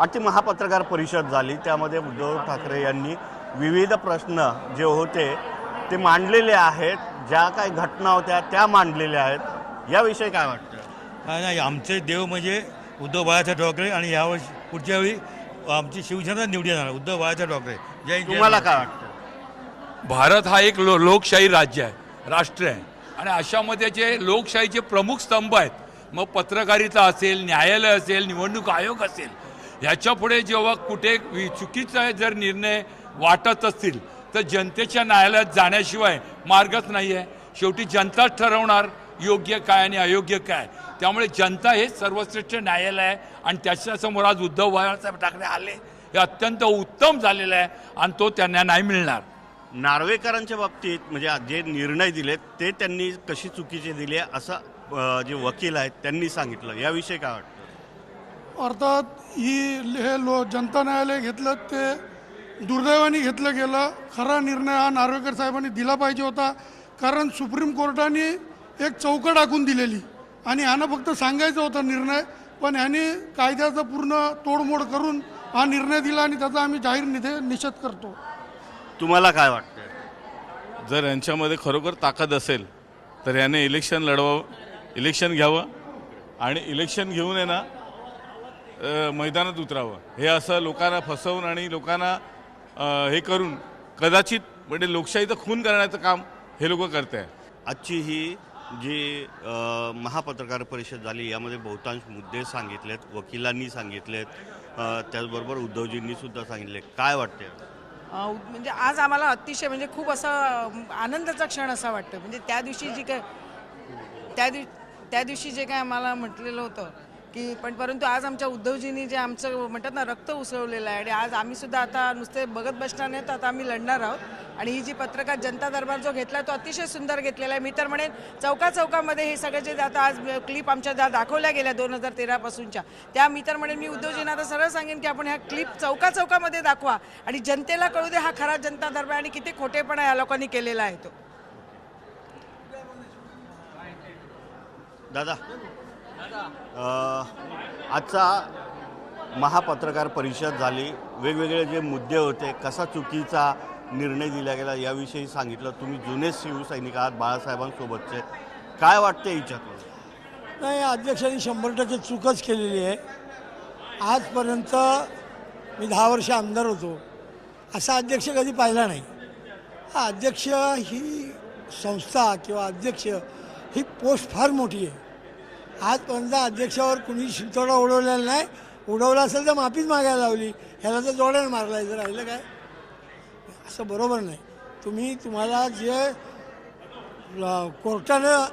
आजची महापत्रकार परिषद झाली. त्यामध्ये उद्धव ठाकरे यांनी विविध प्रश्न जे होते ते मांडलेले आहेत. ज्या काही घटना होत्या त्या मांडलेल्या आहेत. याविषयी काय वाटतं? काय नाही आमचे देव म्हणजे उद्धव बाळासाहेब ठाकरे आणि यावर्षी पुढच्या वेळी आमची शिवसेना निवडी येणार उद्धव बाळासाहेब ठाकरे. जय तुम्हाला. काय वाटतं? भारत हा एक लो लोकशाही राज्य आहे राष्ट्र आहे. आणि अशामध्ये जे लोकशाहीचे प्रमुख स्तंभ आहेत मग पत्रकारिता असेल न्यायालय असेल निवडणूक आयोग असेल ह्याच्यापुढे जेव्हा कुठे वि- चुकीचा जर निर्णय वाटत असतील तर जनतेच्या न्यायालयात जाण्याशिवाय मार्गच नाही आहे शेवटी जनताच ठरवणार योग्य काय आणि अयोग्य काय. त्यामुळे जनता हे सर्वश्रेष्ठ न्यायालय आहे आणि त्याच्यासमोर आज उद्धव बाळासाहेब ठाकरे आले हे अत्यंत उत्तम झालेलं आहे आणि तो त्यांना नाही मिळणार. नार्वेकरांच्या बाबतीत म्हणजे जे निर्णय दिलेत ते त्यांनी कशी चुकीचे दिले असं जे वकील आहेत त्यांनी सांगितलं. याविषयी काय वाटतं? अर्थात ही हे लो जनता न्यायालय घेतलं ते दुर्दैवाने घेतलं गेलं. खरा निर्णय हा नार्वेकर साहेबांनी दिला पाहिजे होता. कारण सुप्रीम कोर्टाने एक चौकट आखून दिलेली. आणि ह्यानं फक्त सांगायचं होतं निर्णय पण ह्याने कायद्याचं पूर्ण तोडमोड करून हा निर्णय दिला आणि त्याचा आम्ही जाहीर निधे निषेध करतो. तुम्हाला काय वाटतं जर यांच्यामध्ये खरोखर ताकद असेल तर याने इलेक्शन लढवावं इलेक्शन घ्यावं. आणि इलेक्शन घेऊन आहे ना मैदानात उतरावं. हे असं लोकांना फसवून आणि लोकांना हे करून कदाचित म्हणजे लोकशाहीचं खून करण्याचं काम हे लोक करते आहे आजची ही जी महापत्रकार परिषद झाली यामध्ये बहुतांश मुद्दे सांगितलेत वकिलांनी सांगितलेत त्याचबरोबर उद्धवजींनी सुद्धा सांगितले. काय वाटते म्हणजे आज आम्हाला अतिशय म्हणजे खूप असं आनंदाचा क्षण असा वाटतो म्हणजे त्या दिवशी जी काय त्या दिव त्या दिवशी जे काय आम्हाला म्हटलेलं होतं की पण परंतु आज आमच्या उद्धवजींनी जे आमचं म्हणतात ना रक्त उसळवलेलं आहे. आणि आज आम्ही सुद्धा आता नुसते बघत बसणार नाही तर आता आम्ही लढणार आहोत. आणि ही जी पत्रकार जनता दरबार जो घेतला तो अतिशय सुंदर घेतलेला आहे. मी तर म्हणेन चौका चौकामध्ये हे सगळे जे आता आज क्लिप आमच्या ज्या दाखवल्या गेल्या दोन हजार तेरापासूनच्या त्या मी तर म्हणेन मी उद्धवजींना आता सरळ सांगेन की आपण ह्या क्लिप चौका चौकामध्ये दाखवा. आणि जनतेला कळू दे हा खरा जनता दरबार आणि किती खोटेपणा या लोकांनी केलेला आहे तो. दादा. आजचा महापत्रकार परिषद झाली. वेगवेगळे जे मुद्दे होते कसा चुकीचा निर्णय दिला गेला याविषयी सांगितलं. तुम्ही जुने शिवसैनिक आहात बाळासाहेबांसोबतचे. काय वाटते याच्यातून? नाही अध्यक्षांनी शंभर टक्के चूकच केलेली आहे. आजपर्यंत मी दहा वर्ष आमदार होतो. असा अध्यक्ष कधी पाहिला नाही. हा अध्यक्ष ही संस्था किंवा अध्यक्ष ही पोस्ट फार मोठी आहे. आजपर्यंत अध्यक्षावर कुणी शिंतोडा उडवलेला नाही. उडवला असेल तर माफीच मागायला लावली. ह्याला तर जोड्यानं मारला जर राहिलं काय? असं बरोबर नाही. तुम्ही तुम्हाला जे कोर्टानं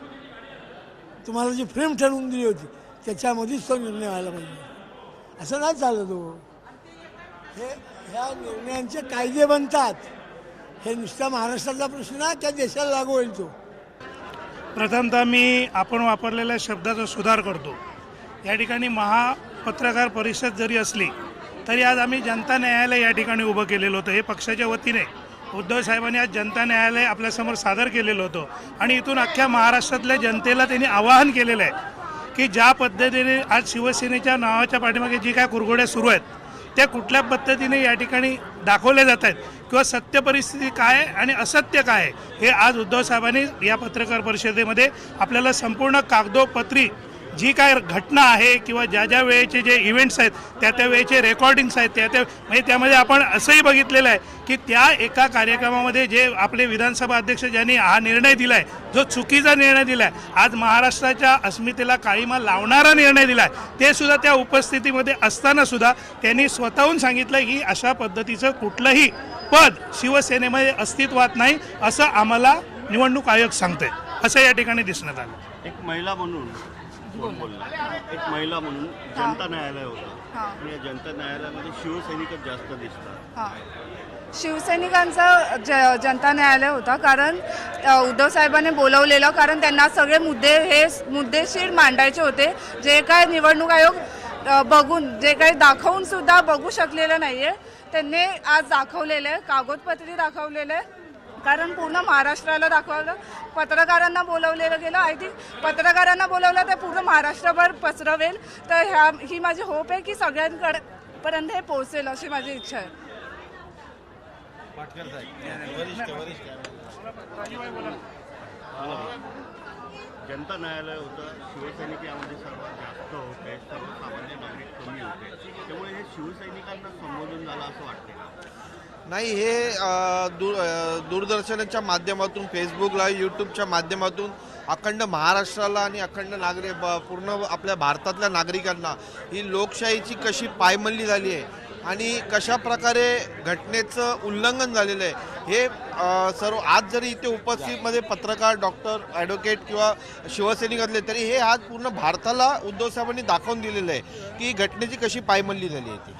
तुम्हाला जी फ्रेम ठरवून दिली होती त्याच्यामध्येच तो निर्णय व्हायला पाहिजे. असं नाही चाललं तो हो. हे ह्या निर्णयांचे कायदे बनतात. हे नुसत्या महाराष्ट्राचा प्रश्न ना त्या देशाला लागू होईल तो. प्रथमतः मी आपण वापरलेल्या शब्दाचा सुधार करतो. या ठिकाणी महापत्रकार परिषद जरी असली तरी आज आम्ही जनता न्यायालय या ठिकाणी उभं केलेलं होतं. हे पक्षाच्या वतीने उद्धव साहेबांनी आज जनता न्यायालय आपल्यासमोर सादर केलेलं होतं. आणि इथून अख्ख्या महाराष्ट्रातल्या जनतेला त्यांनी आवाहन केलेलं आहे की ज्या पद्धतीने आज शिवसेनेच्या नावाच्या पाठीमागे जी काय कुरघोड्या सुरू आहेत त्या कुठल्या पद्धतीने या ठिकाणी दाखवल्या जात आहेत? किंवा सत्य परिस्थिती काय आहे आणि असत्य काय आहे? हे आज उद्धव साहेबांनी या पत्रकार परिषदेमध्ये आपल्याला संपूर्ण कागदोपत्री जी काय घटना आहे किंवा ज्या ज्या वेळेचे जे इव्हेंट्स आहेत त्या त्या वेळेचे रेकॉर्डिंग्स आहेत त्या त्या म्हणजे त्यामध्ये आपण असंही बघितलेलं आहे की त्या एका कार्यक्रमामध्ये जे आपले विधानसभा अध्यक्ष ज्यांनी हा निर्णय दिला आहे जो चुकीचा निर्णय दिला आहे आज महाराष्ट्राच्या अस्मितेला काळीमा लावणारा निर्णय दिला आहे ते सुद्धा त्या उपस्थितीमध्ये असताना सुद्धा त्यांनी स्वतःहून सांगितलं की अशा पद्धतीचं कुठलंही पद शिवसेनेमध्ये अस्तित्वात नाही असं आम्हाला निवडणूक आयोग सांगतंय. असं या ठिकाणी दिसण्यात आलं. एक महिला म्हणून कोण बोलला एक महिला म्हणून जनता न्यायालय होतं. आणि या जनता न्यायालयामध्ये शिवसैनिकच जास्त दिसतात. हां. शिवसैनिकांचं ज जनता न्यायालय होता कारण अ, उद्धव साहेबांनी बोलवलेलं कारण त्यांना सगळे मुद्दे हे मुद्देशीर मांडायचे होते. जे काय निवडणूक आयोग अ, बघून जे काही दाखवून सुद्धा बघू शकलेलं नाही आहे त्यांनी आज दाखवलेलं आहे कागदपत्री दाखवलेलं आहे. कारण पूर्ण महाराष्ट्राला दाखवलं. पत्रकारांना बोलवलेलं गेलं. आय थिंक पत्रकारांना बोलवलं तर पूर्ण महाराष्ट्रभर पसरवेल. तर ह्या ही माझी होप आहे की सगळ्यांकडे पर्यंत हे पोहोचेल अशी माझी इच्छा आहे. जनता न्यायालय होतं. शिवसैनिक यामध्ये सर्वात जास्त होते. सर्वसामान्य नागरिक कमी होते. त्यामुळे हे शिवसैनिकांना संबोधन झालं असं वाटते का? नाही हे दूर दूरदर्शनाच्या माध्यमातून फेसबुकला यूट्यूबच्या माध्यमातून अखंड महाराष्ट्राला आणि अखंड नागरिक ब- पूर्ण आपल्या भारतातल्या नागरिकांना ही लोकशाहीची कशी पायमल्ली झाली आहे आणि कशा प्रकारे घटनेचं उल्लंघन झालेलं आहे हे सर्व आज जरी इथे उपस्थितमध्ये पत्रकार डॉक्टर ॲडव्होकेट किंवा शिवसैनिक असले तरी हे आज पूर्ण भारताला उद्धव साहेबांनी दाखवून दिलेलं आहे की घटनेची कशी पायमल्ली झाली आहे ती.